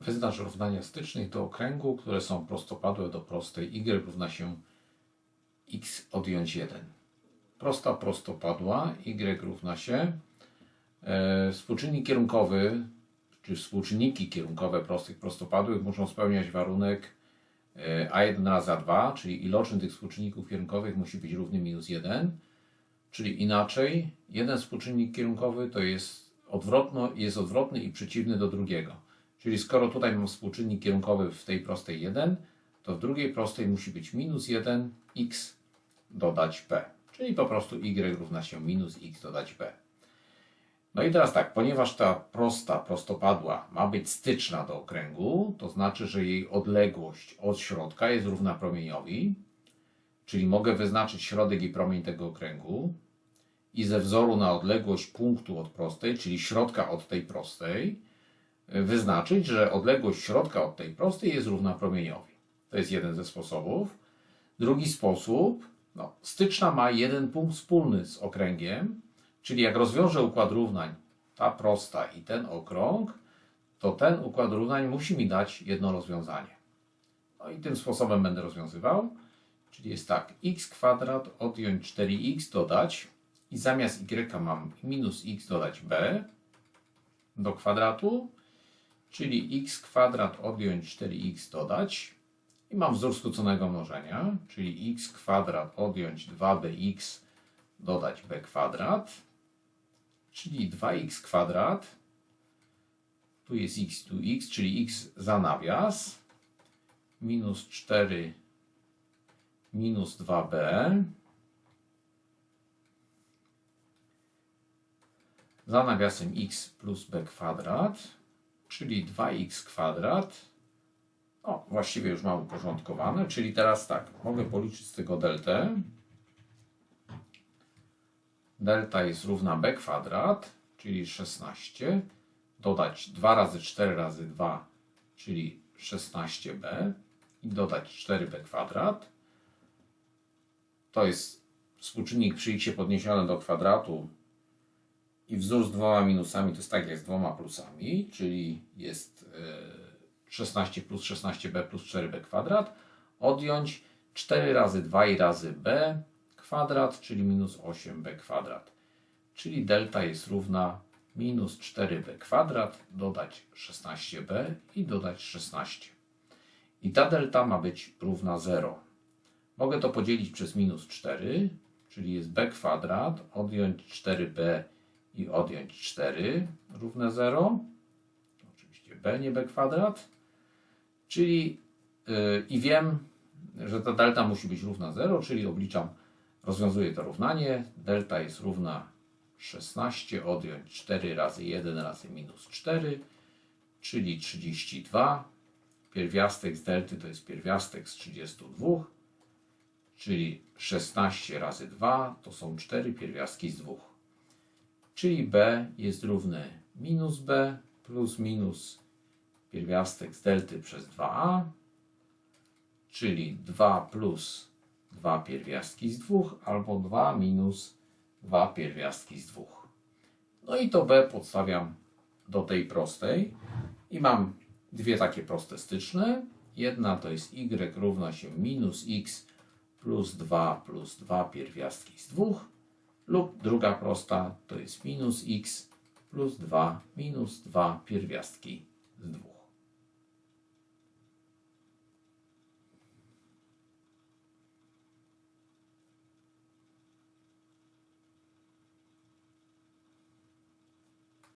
Wyznacz równania stycznych do okręgu, które są prostopadłe do prostej y równa się x odjąć 1. Prosta prostopadła y równa się e, współczynnik kierunkowy, czy współczynniki kierunkowe prostych prostopadłych muszą spełniać warunek e, a1 razy a2, czyli iloczyn tych współczynników kierunkowych musi być równy minus 1. Czyli inaczej, jeden współczynnik kierunkowy to jest, odwrotno, jest odwrotny i przeciwny do drugiego. Czyli skoro tutaj mam współczynnik kierunkowy w tej prostej 1, to w drugiej prostej musi być minus 1 x dodać p. Czyli po prostu y równa się minus x dodać p. No i teraz tak, ponieważ ta prosta, prostopadła ma być styczna do okręgu, to znaczy, że jej odległość od środka jest równa promieniowi, czyli mogę wyznaczyć środek i promień tego okręgu i ze wzoru na odległość punktu od prostej, czyli środka od tej prostej, wyznaczyć, że odległość środka od tej prostej jest równa promieniowi. To jest jeden ze sposobów. Drugi sposób, no, styczna ma jeden punkt wspólny z okręgiem, czyli jak rozwiążę układ równań, ta prosta i ten okrąg, to ten układ równań musi mi dać jedno rozwiązanie. No i tym sposobem będę rozwiązywał. Czyli jest tak, x kwadrat odjąć 4x dodać i zamiast y mam minus x dodać b do kwadratu, czyli x kwadrat odjąć 4x dodać. I mam wzór skróconego mnożenia, czyli x kwadrat odjąć 2bx dodać b kwadrat, czyli 2x kwadrat, tu jest x, tu x, czyli x za nawias, minus 4 minus 2b za nawiasem x plus b kwadrat, czyli 2x kwadrat. No, właściwie już mam uporządkowane, czyli teraz tak, mogę policzyć z tego deltę. Delta jest równa b kwadrat, czyli 16, dodać 2 razy 4 razy 2, czyli 16b i dodać 4b kwadrat to jest współczynnik przy podniesiony do kwadratu i wzór z dwoma minusami to jest tak jak z dwoma plusami, czyli jest 16 plus 16b plus 4b kwadrat, odjąć 4 razy 2 i razy b kwadrat, czyli minus 8b kwadrat. Czyli delta jest równa minus 4b kwadrat, dodać 16b i dodać 16. I ta delta ma być równa 0. Mogę to podzielić przez minus 4, czyli jest b kwadrat, odjąć 4b i odjąć 4 równe 0. Oczywiście b, nie b kwadrat. Czyli yy, i wiem, że ta delta musi być równa 0, czyli obliczam, rozwiązuję to równanie. Delta jest równa 16 odjąć 4 razy 1 razy minus 4, czyli 32. Pierwiastek z delty to jest pierwiastek z 32 czyli 16 razy 2 to są 4 pierwiastki z 2. Czyli b jest równy minus b plus minus pierwiastek z delty przez 2a, czyli 2 plus 2 pierwiastki z 2 albo 2 minus 2 pierwiastki z 2. No i to b podstawiam do tej prostej i mam dwie takie proste styczne. Jedna to jest y równa się minus x plus 2 plus 2 pierwiastki z 2 lub druga prosta to jest minus x plus 2 minus 2 pierwiastki z 2.